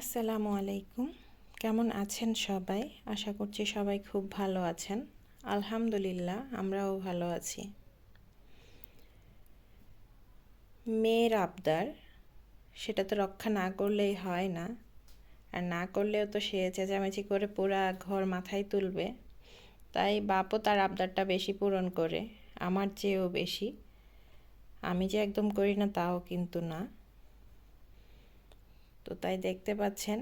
আসসালামু আলাইকুম। কেমন আছেন সবাই? আশা করছি সবাই খুব ভালো আছেন। আলহামদুলিল্লাহ, আমরাও ভালো আছি। মেয়ের আবদার, সেটা তো রক্ষা না করলেই হয় না। আর না করলেও তো সে চেঁচামেচি করে পুরা ঘর মাথায় তুলবে। তাই বাপও তার আবদারটা বেশি পূরণ করে, আমার চেয়েও বেশি। আমি যে একদম করি না, তাও কিন্তু না। তো তাই দেখতে পাচ্ছেন।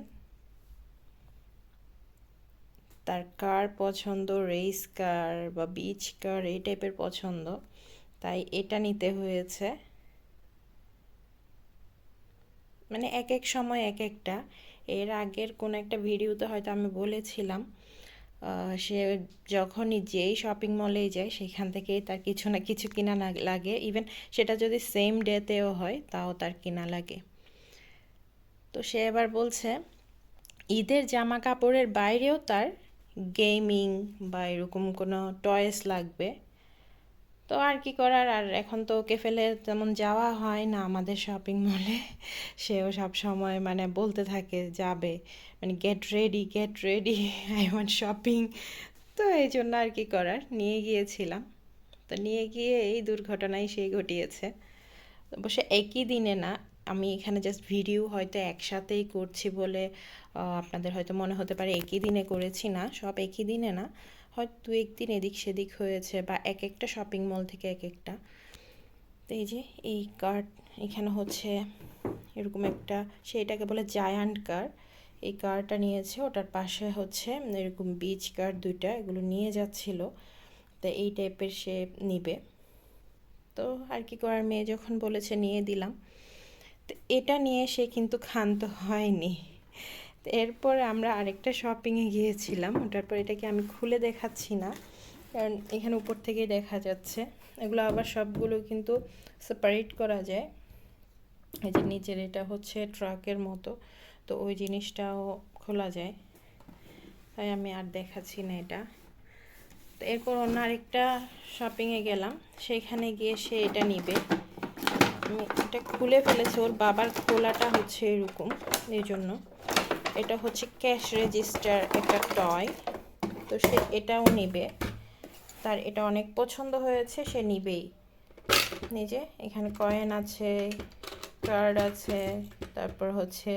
তার কার পছন্দ রেস কার বা বিচ কার এই টাইপের পছন্দ। তাই এটা নিতে হয়েছে। মানে এক এক সময় এক একটা এর আগের কোন একটা ভিডিওতে হয়তো আমি বলেছিলাম সে যখনই যেই শপিং মলেই যায়, সেখান থেকেই তার কিছু না কিছু কিনা লাগে। ইভেন সেটা যদি সেম ডেতেও হয়, তাও তার কিনা লাগে। তো সে এবার বলছে, ঈদের জামা কাপড়ের বাইরেও তার গেমিং বা এরকম কোনো টয়েস লাগবে। তো আর কি করার? আর এখন তো ওকে ফেলে তেমন যাওয়া হয় না আমাদের শপিং মলে সেও সব সময় মানে বলতে থাকে, যাবে। মানে get ready get ready I want shopping তো এই জন্য আর কি করার? নিয়ে গিয়েছিলাম। তো নিয়ে গিয়ে এই দুর্ঘটনাই সেই ঘটিয়েছে। অবশ্য একই দিনে না আমি এখানে জাস্ট ভিডিও হয়তো একসাথেই করছি বলে আপনাদের হয়তো মনে হতে পারে একই দিনে করেছি না, সব একই দিনে না, হয়তো দু একদিন এদিক সেদিক হয়েছে বা এক একটা শপিং মল থেকে এক একটা। তো এই যে এই কার্ড এখানে হচ্ছে এরকম একটা সেটাকে বলে জায়ান্ট কার এই কারটা নিয়েছে, ওটার পাশে হচ্ছে এরকম বিচ কার দুইটা, এগুলো নিয়ে যাচ্ছিল। তো এই টাইপের সে নিবে। তো আর কি করার, মেয়ে যখন বলেছে নিয়ে দিলাম। তো এটা নিয়ে সে কিন্তু ক্ষান্ত হয়নি। এরপরে আমরা আরেকটা শপিংয়ে গিয়েছিলাম ওটার পর এটাকে আমি খুলে দেখাচ্ছি না, কারণ এখানে উপর থেকেই দেখা যাচ্ছে। এগুলো আবার সবগুলো কিন্তু সেপারেট করা যায়। এই যে নিচের এটা হচ্ছে ট্রাকের মতো, তো ওই জিনিসটাও খোলা যায়। তাই আমি আর দেখাচ্ছি না এটা। তো এরপর অন্য আরেকটা শপিংয়ে গেলাম, সেখানে গিয়ে সে এটা নিবে। এটা খুলে ফেলেছে, ওর বাবার খোলাটা হচ্ছে এরকম, এই জন্য। এটা হচ্ছে ক্যাশ রেজিস্টার একটা টয়, তো সে এটাও নিবে। তার এটা অনেক পছন্দ হয়েছে, সে নিবেই। নিজে এখানে কয়েন আছে কার্ড আছে, তারপর হচ্ছে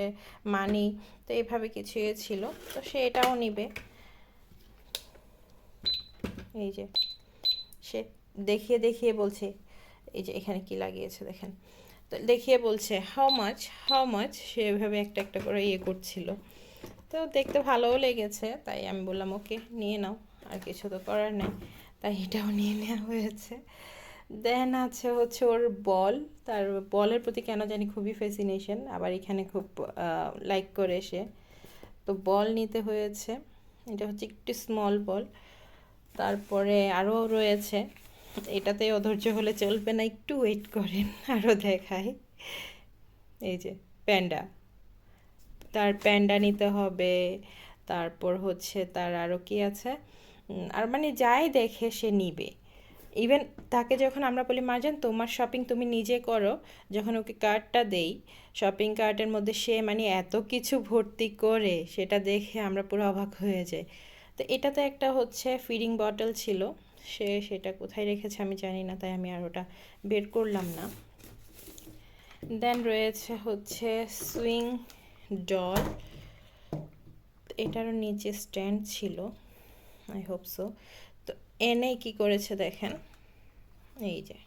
মানি তো এইভাবে কিছু ছিল, তো সে এটাও নিবে। এই যে, সে দেখিয়ে দেখিয়ে বলছে এই যে এখানে কি লাগিয়েছে দেখেন। তো দেখিয়ে বলছে হাউ মাছ হাউ মাছ সে এভাবে একটা একটা করে ইয়ে করছিল। তো দেখতে ভালোও লেগেছে, তাই আমি বললাম ওকে নিয়ে নাও, আর কিছু তো করার নেই। তাই এটাও নিয়ে নেওয়া হয়েছে। দেন আছে হচ্ছে ওর বল। তার বলের প্রতি কেন জানি খুবই ফ্যাসিনেশন আবার এখানে খুব লাইক করে সে। তো বল নিতে হয়েছে। এটা হচ্ছে একটু স্মল বল। তারপরে আরও রয়েছে। এটাতে অধৈর্য হলে চলবে না, একটু ওয়েট করেন আরও দেখায় এই যে প্যান্ডা তার প্যান্ডা নিতে হবে, তারপর হচ্ছে তার আরও কি আছে? আর মানে যাই দেখে সে নিবে। ইভেন তাকে যখন আমরা বলি, মার্জান, তোমার শপিং তুমি নিজে করো। যখন ওকে কার্ডটা দেই শপিং কার্টের মধ্যে সে মানে এত কিছু ভর্তি করে, সেটা দেখে আমরা পুরো অবাক হয়ে যাই। তো এটাতে একটা হচ্ছে ফিডিং বটল ছিল। সে সেটা কোথায় রেখেছে আমি জানি না, তাই আমি আর ওটা বের করলাম না। দেন রয়েছে হচ্ছে সুইং ডল এটারও নিচে স্ট্যান্ড ছিল আই হোপ সো তো এনে কি করেছে দেখেন, এই যে।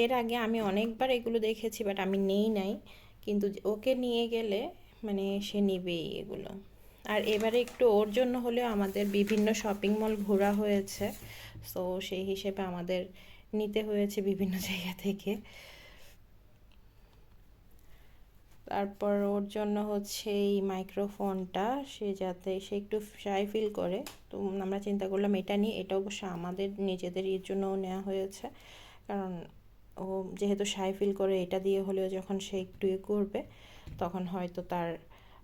এর আগে আমি অনেকবার এগুলো দেখেছি বাট আমি নেই নাই, কিন্তু ওকে নিয়ে গেলে মানে সে নিবেই এগুলো। আর এবারে একটু ওর জন্য হলেও আমাদের বিভিন্ন শপিং মল ঘোরা হয়েছে। সো সেই হিসেবে আমাদের নিতে হয়েছে বিভিন্ন জায়গা থেকে। তারপর ওর জন্য হচ্ছে এই মাইক্রোফোনটা সে যাতে, সে একটু শাই ফিল করে। তো আমরা চিন্তা করলাম এটা নিয়ে, এটা অবশ্য আমাদের নিজেদের এর জন্যও নেওয়া হয়েছে। কারণ ও যেহেতু শাই ফিল করে, এটা দিয়ে হলেও যখন সে একটু করবে, তখন হয়তো তার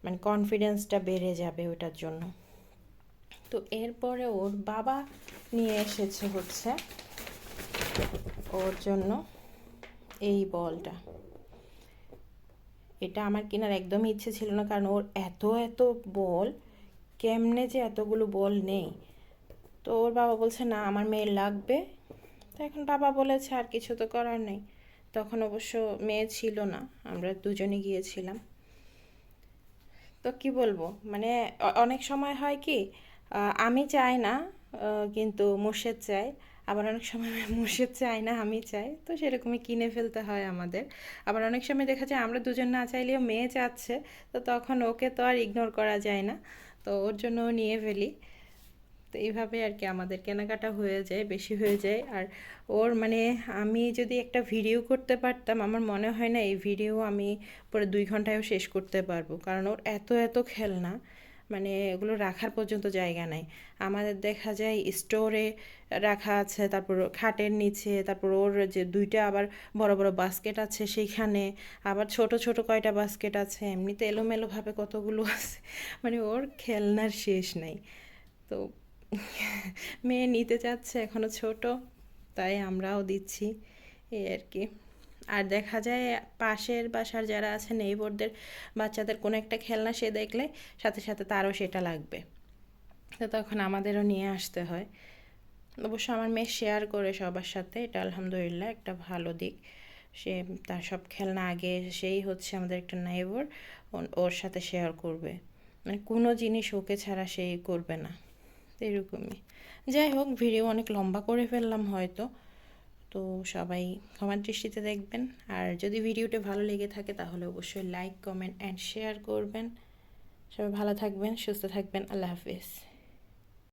মানে কনফিডেন্সটা বেড়ে যাবে ওটার জন্য। তো এরপরে ওর বাবা নিয়ে এসেছে হচ্ছে ওর জন্য এই বলটা। এটা আমার কেনার একদমই ইচ্ছে ছিল না, কারণ ওর এত এত বল, কেমনে যে এতগুলো বল নেই। তো ওর বাবা বলছে, না, আমার মেয়ের লাগবে। তো এখন বাবা বলেছে, আর কিছু তো করার নেই। তখন অবশ্য মেয়ে ছিল না, আমরা দুজনে গিয়েছিলাম। তো কি বলব? মানে অনেক সময় হয় কি আমি চাই না কিন্তু মুর্শেদ চাই আবার অনেক সময় মুর্শেদ চাই না, আমি চাই। তো সেরকমই কিনে ফেলতে হয় আমাদের। আবার অনেক সময় দেখা যায় আমরা দুজন না চাইলেও মেয়ে চাচ্ছে, তো তখন ওকে তো আর ইগনোর করা যায় না। তো ওর জন্য নিয়ে ফেলি। তো এইভাবে আর কি আমাদের কেনাকাটা হয়ে যায়, বেশি হয়ে যায়। আর ওর মানে আমি যদি একটা ভিডিও করতে পারতাম, আমার মনে হয় না এই ভিডিও আমি পরে দুই ঘন্টায়ও শেষ করতে পারব। কারণ ওর এত এত খেলনা মানে এগুলো রাখার পর্যন্ত জায়গা নাই। আমাদের দেখা যায় স্টোরে রাখা আছে, তারপর খাটের নিচে, তারপর ওর যে দুইটা আবার বড় বড় বাস্কেট আছে সেইখানে, আবার ছোট ছোট কয়টা বাস্কেট আছে, এমনিতে এলোমেলোভাবে কতগুলো আছে। মানে ওর খেলনার শেষ নাই। তো মেয়ে নিতে চাচ্ছে, এখনও ছোট, তাই আমরাও দিচ্ছি, এই আর কি। আর দেখা যায় পাশের বাসার যারা আছে নেইবরদের বাচ্চাদের কোনো একটা খেলনা সে দেখলে, সাথে সাথে তারও সেটা লাগবে। তো তখন আমাদেরও নিয়ে আসতে হয়। অবশ্য আমার মেয়ে শেয়ার করে সবার সাথে, এটা আলহামদুলিল্লাহ একটা ভালো দিক। সে তার সব খেলনা আগে সেই হচ্ছে আমাদের একটা নেইবর ওর সাথে শেয়ার করবে। মানে কোনো জিনিস ওকে ছাড়া সেই করবে না। এরকমই। যাই হোক, ভিডিও অনেক লম্বা করে ফেললাম হয়তো। তো সবাই ক্ষমার দৃষ্টিতে দেখবেন। আর যদি ভিডিওটা ভালো লেগে থাকে, তাহলে অবশ্যই লাইক কমেন্ট অ্যান্ড শেয়ার করবেন। সবাই ভালো থাকবেন, সুস্থ থাকবেন। আল্লাহ হাফিজ।